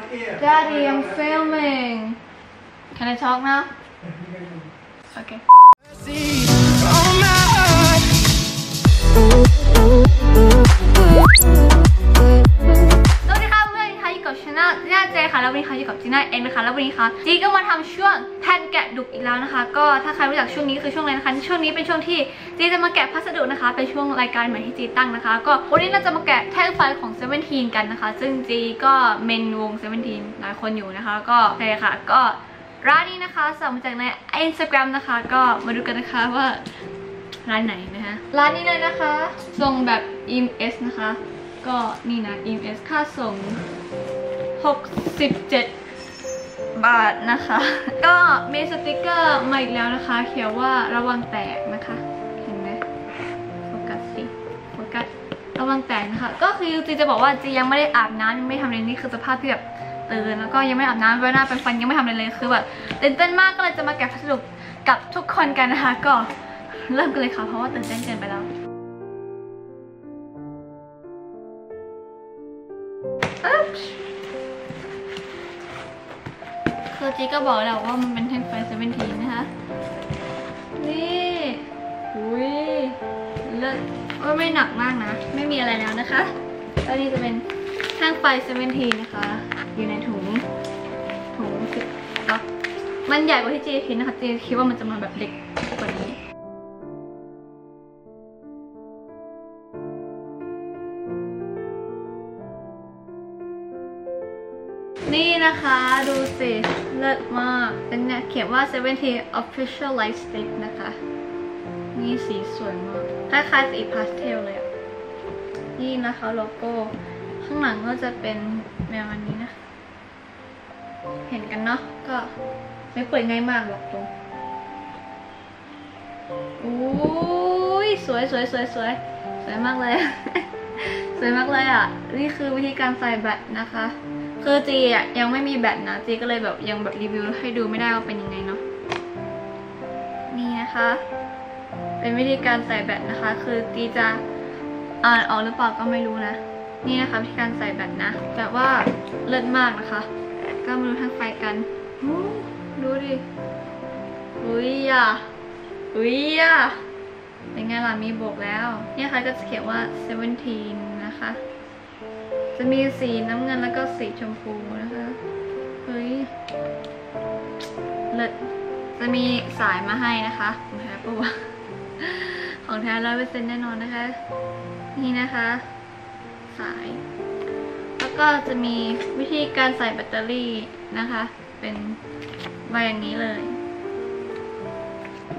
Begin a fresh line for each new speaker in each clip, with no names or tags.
Daddy, I'm filming. Can I talk now? Okay. จีน่าเองนะคะ แล้ววันนี้ค่ะจีก็มาทำช่วงแผ่นแกะดุกอีกแล้วนะคะ ก็ถ้าใครรู้จักช่วงนี้คือช่วงอะไรนะคะ ช่วงนี้เป็นช่วงที่จีจะมาแกะพัสดุนะคะ เป็นช่วงรายการใหม่ที่จีตั้งนะคะ ก็วันนี้เราจะมาแกะแท่งไฟของเซเว่นทีนกันนะคะ ซึ่งจีก็เมนวงเซเว่นทีนหลายคนอยู่นะคะ ก็โอเคค่ะก็ร้านนี้นะคะสั่งมาจากใน Instagram นะคะ ก็มาดูกันนะคะว่าร้านไหนนะคะร้านนี้เลยนะคะส่งแบบ EMS นะคะ ก็นี่นะ EMS ค่าส่ง 67 บาทนะคะ ก็มีสติกเกอร์มาอีกแล้วนะคะ เขียนว่าระวังแตกนะคะ เห็นไหมโฟกัสสิโฟกัสระวังแตกนะคะ ก็คือจีจะบอกว่าจียังไม่ได้อาบน้ำยังไม่ทำอะไรนี่คือสภาพที่แบบตื่นแล้วก็ยังไม่อาบน้ำเวลาเป็นฟันยังไม่ทำอะไรเลยคือแบบตื่นเต้นมากก็เลยจะมาแกะพัสดุกับทุกคนกันนะคะ ก็เริ่มกันเลยค่ะเพราะว่าตื่นเต้นเกินไปแล้ว คือจีก็บอกแล้วว่ามันเป็นแท่งไฟเซเว่นทีนะคะ นี่อุ้ยเลิศว่าไม่หนักมากนะ ไม่มีอะไรแล้วนะคะแล้วนี่จะเป็นแท่งไฟเซเว่นทีนะคะ อยู่ในถุงถุงสิบล็อกมันใหญ่กว่าที่จีคิดนะคะจีคิดว่ามันจะมาแบบเล็ก นี่นะคะดูสิเลิศมาก เป็นเนี่ยเขียนว่า 70 official light stick นะคะ นี่สีสวยมากคล้ายๆสีพาสเทลเลยอะนี่นะคะโลโก้ ข้างหลังก็จะเป็นแมวอันนี้นะ เห็นกันเนาะก็ไม่เปิดง่ายมากบอกตรงอุ้ยสวยสวยสวยสวยสวยมากเลย สวยมากเลยอะ นี่คือวิธีการใส่แบตนะคะ คือจีอะยังไม่มีแบตนะจีก็เลยแบบยังแบบรีวิวให้ดูไม่ได้ว่าเป็นยังไงเนาะนี่นะคะ เป็นวิธีการใส่แบตนะคะ คือจีจะอ่านออกหรือเปล่าก็ไม่รู้นะ นี่นะคะวิธีการใส่แบตนะแบบว่าเลิศมากนะคะ ก็มาดูทางไฟกันดูดิอุ้ยอะอุ้ยอะเป็นไงล่ะมีบวกแล้ว เนี่ยค่ะก็จะเขียนว่า17นะคะ จะมีสีน้ำเงินแล้วก็สีชมพูนะคะ เฮ้ย เลิศ จะมีสายมาให้นะคะของแท้ปะวะของแท้ร้อยเปอร์เซ็นต์แน่นอนนะคะ นี่นะคะ สาย แล้วก็จะมีวิธีการใส่แบตเตอรี่นะคะ เป็นมาอย่างนี้เลย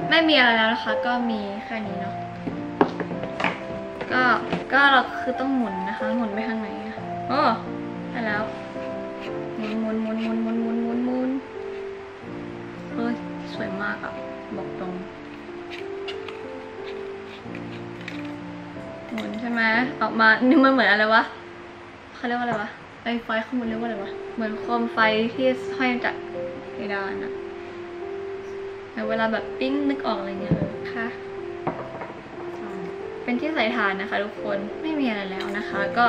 ไม่มีอะไรแล้วนะคะ ก็มีแค่นี้เนาะก็ก็เราคือต้องหมุนนะคะ หมุนไปทางไหน โอ้ได้แล้วหมุนหมุนหมุนหมุนหมุนหมุนหมุนหมุนเฮ้ย สวยมากอะบอกตรงหมุนใช่ไหมออกมานี่มันเหมือนอะไรวะเขาเรียกว่าอะไรวะไฟไฟข้างบนเรียกว่าอะไรวะเหมือนโคมไฟที่ห้อยจากเพดานอะเวลาแบบปิ้งนึกออกอะไรเงี้ยค่ะเป็นที่ใส่ฐานนะคะทุกคนไม่มีอะไรแล้วนะคะ ก็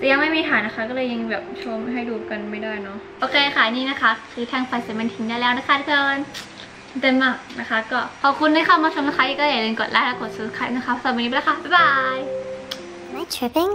จะยังไม่มีฐานนะคะ ก็เลยยังแบบชมให้ดูกันไม่ได้เนาะโอเคค่ะนี่นะคะ คือแท่งไฟเซมันทิ้งได้แล้วนะคะทุกคนเต็มมากนะคะ ก็ขอบคุณที่เข้ามาชมนะคะก็อย่าลืมกดไลค์และกด subscribe นะคะสำหรับวันนี้ไปแล้วค่ะบ๊ายบาย
Am I tripping?